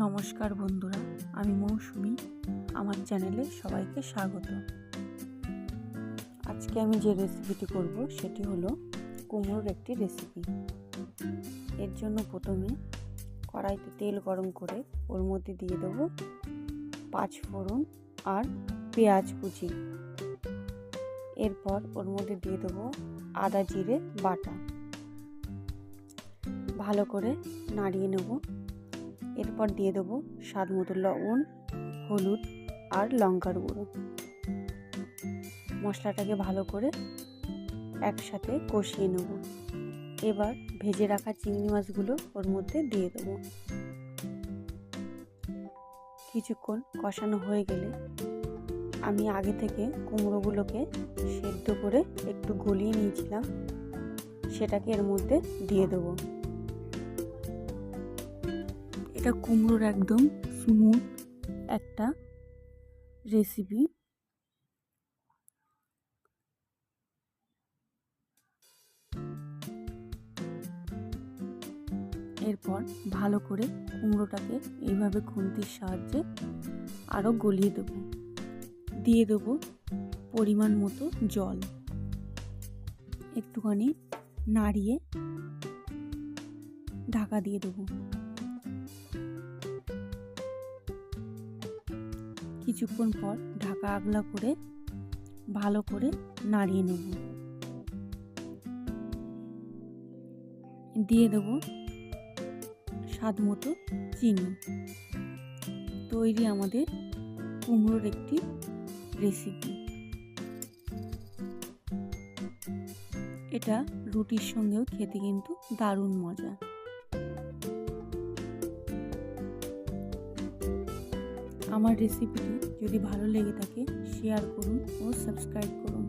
নমস্কার বন্ধুরা, আমি মৌসুমি, আমার চ্যানেলে সবাইকে স্বাগত। আজকে আমি যে রেসিপিটি করব সেটি হলো কুমড়োর একটি রেসিপি। এর জন্য প্রথমে কড়াইতে তেল গরম করে ওর মধ্যে দিয়ে দেবো পাঁচ ফোড়ন আর পেঁয়াজ কুচি। এরপর ওর মধ্যে দিয়ে দেবো আদা জিরে বাটা। ভালো করে নাড়িয়ে নেব। এরপর দিয়ে দেবো স্বাদ মতো লবণ, হলুদ আর লঙ্কার গুঁড়ো। মশলাটাকে ভালো করে একসাথে কষিয়ে নেব। এবার ভেজে রাখা চিংড়ি মাছগুলো ওর মধ্যে দিয়ে দেবো। কিছুক্ষণ কষানো হয়ে গেলে আমি আগে থেকে কুমড়োগুলোকে সেদ্ধ করে একটু গলিয়ে নিয়েছিলাম, সেটাকে এর মধ্যে দিয়ে দেবো। এটা কুমড়োর একদম স্মুথ একটা রেসিপি এরপর ভালো করে কুমড়োটাকে এইভাবে খুন্তির সাহায্যে আরও গলিয়ে দেবো। দিয়ে দেবো পরিমাণ মতো জল। একটুখানি নাড়িয়ে ঢাকা দিয়ে দেবো। কিছুক্ষণ পর ঢাকা আগলা করে ভালো করে নাড়িয়ে নেব। দিয়ে দেব স্বাদ মতো চিনি। তৈরি আমাদের কুমড়োর একটি রেসিপি এটা রুটির সঙ্গেও খেতে কিন্তু দারুণ মজা। আমার রেসিপিটি যদি ভালো লেগে থাকে শেয়ার করুন ও সাবস্ক্রাইব করুন।